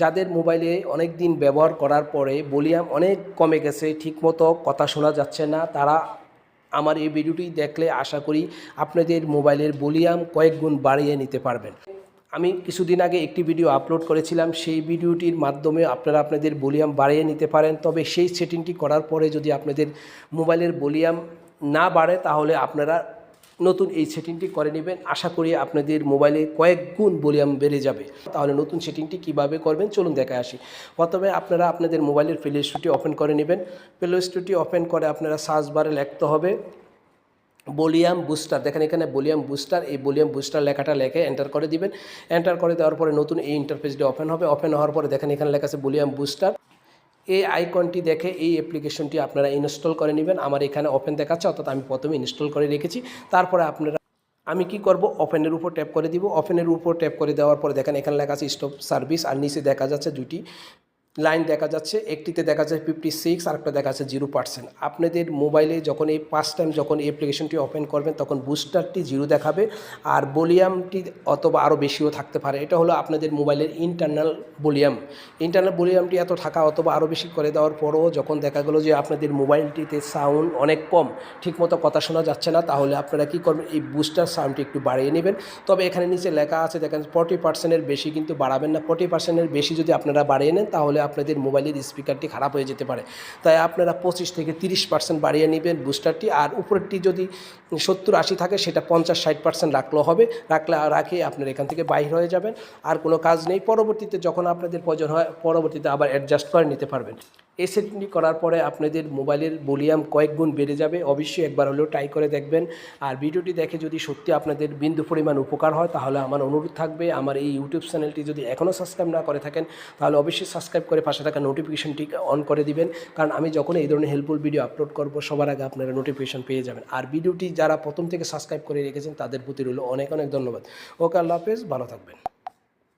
যাদের মোবাইলে অনেক দিন ব্যবহার করার পরে ভলিউম অনেক কমে গেছে, ঠিকমতো কথা শোনা যাচ্ছে না, তারা আমার এই ভিডিওটি দেখলে আশা করি আপনাদের মোবাইলের ভলিউম কয়েক গুণ বাড়িয়ে নিতে পারবেন। আমি কিছুদিন আগে একটি ভিডিও আপলোড করেছিলাম, সেই ভিডিওটির মাধ্যমে আপনারা আপনাদের ভলিউম বাড়িয়ে নিতে পারেন, তবে সেই সেটিংটি করার পরে যদি আপনাদের মোবাইলের ভলিউম না বাড়ে, তাহলে আপনারা নতুন এই সেটিংটি করে নেবেন। আশা করি আপনাদের মোবাইলে কয়েক গুণ ভলিউম বেড়ে যাবে। তাহলে নতুন সেটিংটি কীভাবে করবেন? চলুন দেখে আসি। প্রথমে আপনারা আপনাদের মোবাইলের প্লে স্টোরটি ওপেন করে নেবেন। প্লে স্টোরটি ওপেন করে আপনারা সার্চ বারে লিখতে হবে বলিয়াম বুস্টার দেখেন এখানে ভলিউম বুস্টার এই ভলিউম বুস্টার লেখাটা লেখে এন্টার করে দিবেন। এন্টার করে দেওয়ার পরে নতুন এই ইন্টারফেসটি ওপেন হবে। ওপেন হওয়ার পরে দেখেন এখানে লেখা আছে ভলিউম বুস্টার এই আইকনটি দেখে এই অ্যাপ্লিকেশনটি আপনারা ইনস্টল করে নেবেন। আমার এখানে ওপেন দেখাচ্ছে, অর্থাৎ আমি প্রথমে ইনস্টল করে রেখেছি। তারপরে আপনারা, আমি কি করব? ওপেনের উপর ট্যাপ করে দিব। ওপেনের উপর ট্যাপ করে দেওয়ার পরে দেখেন এখানে লেখা আছে স্টপ সার্ভিস আর নিচে দেখা যাচ্ছে দুটি লাইন দেখা যাচ্ছে, একটিতে দেখা যাচ্ছে ফিফটি সিক্স আর একটা দেখা যাচ্ছে জিরো পার্সেন্ট আপনাদের মোবাইলে যখন এই ফার্স্ট টাইম যখন এই অ্যাপ্লিকেশনটি ওপেন করবেন, তখন বুস্টারটি জিরো দেখাবে আর ভলিউমটি অথবা আরও বেশিও থাকতে পারে। এটা হলো আপনাদের মোবাইলের ইন্টারনাল ভলিউম ইন্টারনাল ভলিউমটি এত থাকা অথবা আরও বেশি করে দেওয়ার পরও যখন দেখা গেলো যে আপনাদের মোবাইলটিতে সাউন্ড অনেক কম, ঠিকমতো কথা শোনা যাচ্ছে না, তাহলে আপনারা কী করবেন, এই বুস্টার সাউন্ডটি একটু বাড়িয়ে নেবেন। তবে এখানে নিচে লেখা আছে, দেখেন ফর্টি পার্সেন্টের বেশি কিন্তু বাড়াবেন না। ফর্টি পার্সেন্টের বেশি যদি আপনারা বাড়িয়ে নেন, তাহলে আপনাদের মোবাইলের স্পিকারটি খারাপ হয়ে যেতে পারে। তাই আপনারা পঁচিশ থেকে তিরিশ পার্সেন্ট বাড়িয়ে নেবেন বুস্টারটি আর উপরেরটি যদি সত্তর আশি থাকে, সেটা পঞ্চাশ ষাট পার্সেন্ট রাখলেও হবে। রাখলে, রাখে আপনারা এখান থেকে বাইর হয়ে যাবেন। আর কোনো কাজ নেই। পরবর্তীতে যখন আপনাদের প্রয়োজন হয়, পরবর্তীতে আবার অ্যাডজাস্ট করে নিতে পারবেন। এই করার পরে আপনাদের মোবাইলের ভলিউম কয়েক গুণ বেড়ে যাবে। অবশ্যই একবার হলেও ট্রাই করে দেখবেন। আর ভিডিওটি দেখে যদি সত্যি আপনাদের বিন্দু পরিমাণ উপকার হয়, তাহলে আমার অনুরোধ থাকবে। আমার এই ইউটিউব চ্যানেলটি যদি এখনও সাবস্ক্রাইব না করে থাকেন, তাহলে অবশ্যই সাবস্ক্রাইব করে পাশে থাকা নোটিফিকেশনটি অন করে দিবেন। কারণ আমি যখন এই ধরনের হেল্পফুল ভিডিও আপলোড করব, সবার আগে আপনারা নোটিফিকেশান পেয়ে যাবেন। আর ভিডিওটি যারা প্রথম থেকে সাবস্ক্রাইব করে রেখেছেন, তাদের প্রতি রইল অনেক অনেক ধন্যবাদ। ওকে, আল্লাহ হাফেজ, ভালো থাকবেন।